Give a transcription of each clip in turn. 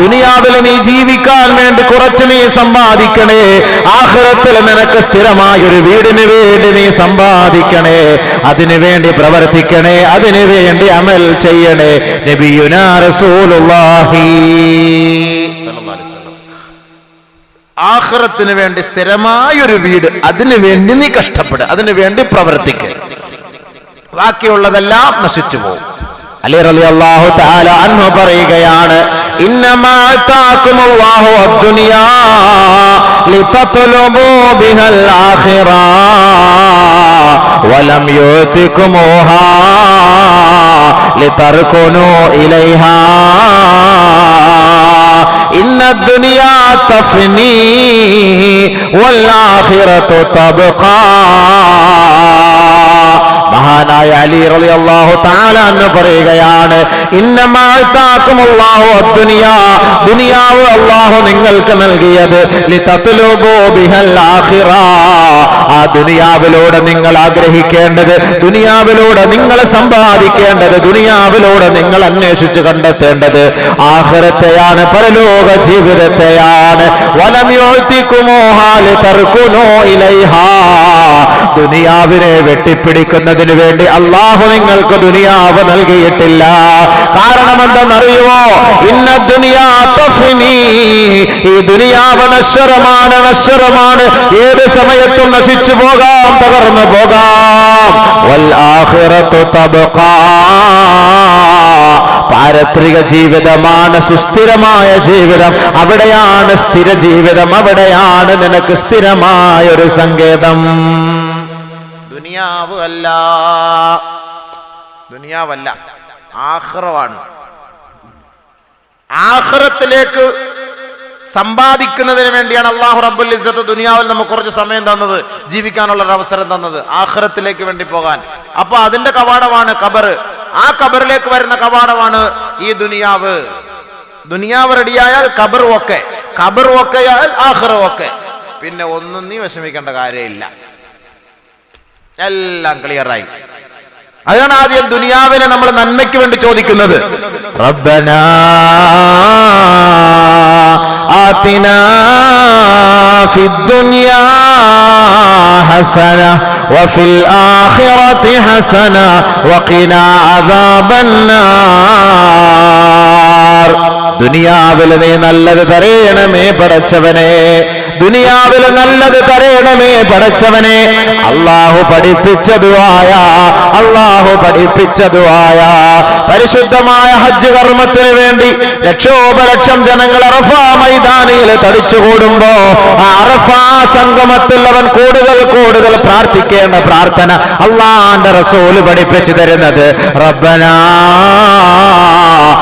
ദുനിയാവിൽ നീ ജീവിക്കാൻ വേണ്ടി കുറച്ച് നീ സമ്പാദിക്കണേ. ആഹ്റത്തിൽ നിനക്ക് സ്ഥിരമായ ഒരു വീടിന് വേണ്ടി നീ സമ്പാദിക്കണേ. അതിനു വേണ്ടി പ്രവർത്തിക്കണേ. അതിനു വേണ്ടി അമൽ ചെയ്യണേ. നബിയുനാ റസൂലുള്ളാഹി. സ്വല്ലല്ലാഹു അലൈഹി വസല്ലം. ആഖിറത്തിന് വേണ്ടി സ്ഥിരമായൊരു വീട് അതിനു വേണ്ടി നീ കഷ്ടപ്പെടുക അതിനു വേണ്ടി പ്രവർത്തിക്കുക ബാക്കിയുള്ളതെല്ലാം നശിച്ചു പോകും അലി പറയുകയാണ് ഇലൈഹാ ഇന്ന ദുനിയാ തഫ്നി വല്ലാഹിറത്തു തബ്ഖ. മഹാനായ അലി റളി അള്ളാഹു താല എന്ന് പറയുകയാണ് ഇന്നമാക്കുമല്ലാഹു ദുനിയാ ദുനിയാവ് അള്ളാഹു നിങ്ങൾക്ക് നൽകിയത് ദുനിയാവിലൂടെ നിങ്ങൾ ആഗ്രഹിക്കേണ്ടത് ദുനിയാവിലൂടെ നിങ്ങൾ സമ്പാദിക്കേണ്ടത് ദുനിയാവിലൂടെ നിങ്ങൾ അന്വേഷിച്ച് കണ്ടെത്തേണ്ടത് ആഹ്റത്തെയാണ് പരലോക ജീവിതത്തെയാണ്. വലം തർക്കുനോ ഇലൈഹാ. ദുനിയാവിനെ വെട്ടിപ്പിടിക്കുന്നതിന് വേണ്ടി അള്ളാഹു നിങ്ങൾക്ക് ദുനിയാവ് നൽകിയിട്ടില്ല. കാരണം എന്തെന്നറിയുമോ ഇന്ന ദുനിയാ. ഈ ദുനിയാവ് നശ്വരമാണ് നശ്വരമാണ്. ഏത് സമയത്തും നശിച്ചു പോകാം തകർന്നു പോകാം. പാരത്രിക ജീവിതമാണ് സുസ്ഥിരമായ ജീവിതം. അവിടെയാണ് സ്ഥിര ജീവിതം. അവിടെയാണ് നിനക്ക് സ്ഥിരമായ ഒരു സങ്കേതം. ദുനിയാവ് അല്ല. ദുനിയാവല്ല. ആഹ്റവാണ് ആഹ്റത്തിലേക്ക് സമ്പാദിക്കുന്നതിന് വേണ്ടിയാണ് അള്ളാഹു റബ്ബുൽ ഇസ്സത്ത് ദുനിയാവിൽ നമുക്ക് കുറച്ച് സമയം തന്നത് ജീവിക്കാനുള്ള ഒരു അവസരം തന്നത് ആഹ്റത്തിലേക്ക് വേണ്ടി പോകാൻ. അപ്പൊ അതിന്റെ കവാടമാണ് കബർ ആ കബറിലേക്ക് വരുന്ന കവാടമാണ് ഈ ദുനിയാവ്. ദുനിയാവ് റെഡിയായാൽ കബർ ഒക്കെ കബർ ഒക്കെയാൽ ആഖിറ ഒക്കെ. പിന്നെ ഒന്നും നീ വിഷമിക്കേണ്ട കാര്യമില്ല. എല്ലാം ക്ലിയറായി അതാണ് ആദ്യം ദുനിയാവിനെ നമ്മൾ നന്മയ്ക്ക് വേണ്ടി ചോദിക്കുന്നത്. റബ്ബനാ ആതിനാ ഫിദ്ദുനിയാ ഹസന വഫിൽ ആഖിറതി ഹസന വഖിനാ അദാബന്നാർ ദുനിയാവിൽ നീ നല്ലത് തരയണമേ പടച്ചവനെ ദുനിയാവിൽ നല്ലത് തരയണമേ പഠിച്ചവനെ അള്ളാഹു പഠിപ്പിച്ചതുമായ അള്ളാഹു പഠിപ്പിച്ചതുമായ പരിശുദ്ധമായ ഹജ്ജ് കർമ്മത്തിന് വേണ്ടി ലക്ഷോപലക്ഷം ജനങ്ങൾ അറഫ മൈതാനിയിൽ തടിച്ചുകൂടുമ്പോ ആ അറഫ സംഗമത്തിൽ അവൻ കൂടുതൽ കൂടുതൽ പ്രാർത്ഥിക്കേണ്ട പ്രാർത്ഥന അള്ളാന്റെ റസൂൽ പഠിപ്പിച്ചു തരുന്നത്. റബ്ബനാ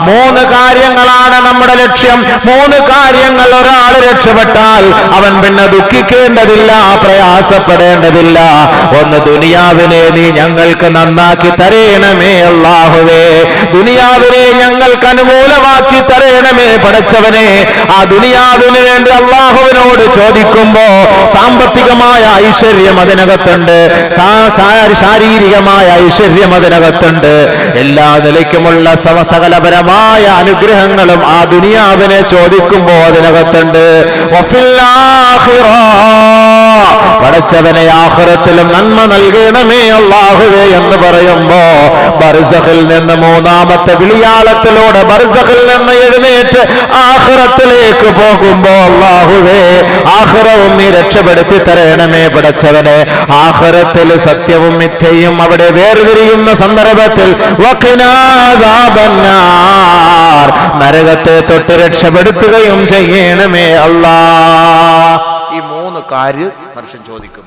മൂന്ന് കാര്യങ്ങളാണ് നമ്മുടെ ലക്ഷ്യം. മൂന്ന് കാര്യങ്ങൾ ഒരാൾ രക്ഷപ്പെട്ടാൽ അവൻ പിന്നെ ദുഃഖിക്കേണ്ടതില്ല പ്രയാസപ്പെടേണ്ടതില്ല. ഒന്ന് ദുനിയാവിനെ നീ ഞങ്ങൾക്ക് നന്നാക്കി തരേണമേ അള്ളാഹുവേ ദുനിയാവിനെ ഞങ്ങൾക്ക് അനുകൂലമാക്കി തരേണമേ പഠിച്ചവനെ ആ ദുനിയാവിന് വേണ്ടി അള്ളാഹുവിനോട് ചോദിക്കുമ്പോ സാമ്പത്തികമായ ഐശ്വര്യം അതിനകത്തുണ്ട്. ശാരീരികമായ ഐശ്വര്യം അതിനകത്തുണ്ട്. എല്ലാ നിലയ്ക്കുമുള്ള സവ- സകലപരമായ അനുഗ്രഹങ്ങളും ആ ദുനിയാവിനെ ചോദിക്കുമ്പോൾ അതിനകത്തുണ്ട്. പടച്ചവനെ ആഹ്റത്തിലും നന്മ നൽകണമേ അള്ളാഹുവേ എന്ന് പറയുമ്പോ ബർസഖിൽ നിന്ന് മൂന്നാമത്തെ വിളിയാളത്തിലൂടെ ബർസഖിൽ നിന്ന് എഴുന്നേറ്റ് ആഹ്റത്തിലേക്ക് പോകുമ്പോ അള്ളാഹുവേ ആഹ്റവും നീ രക്ഷപ്പെടുത്തി തരണമേ പിടച്ചവനെ. ആഹ്റത്തിൽ സത്യവും മിഥ്യയും അവിടെ വേർതിരിയുന്ന സന്ദർഭത്തിൽ. നരകത്തെ തൊട്ട് രക്ഷപ്പെടുത്തുകയും ചെയ്യണമേ അല്ലാ ഈ മൂന്ന് കാര്യം മനുഷ്യൻ ചോദിക്കും.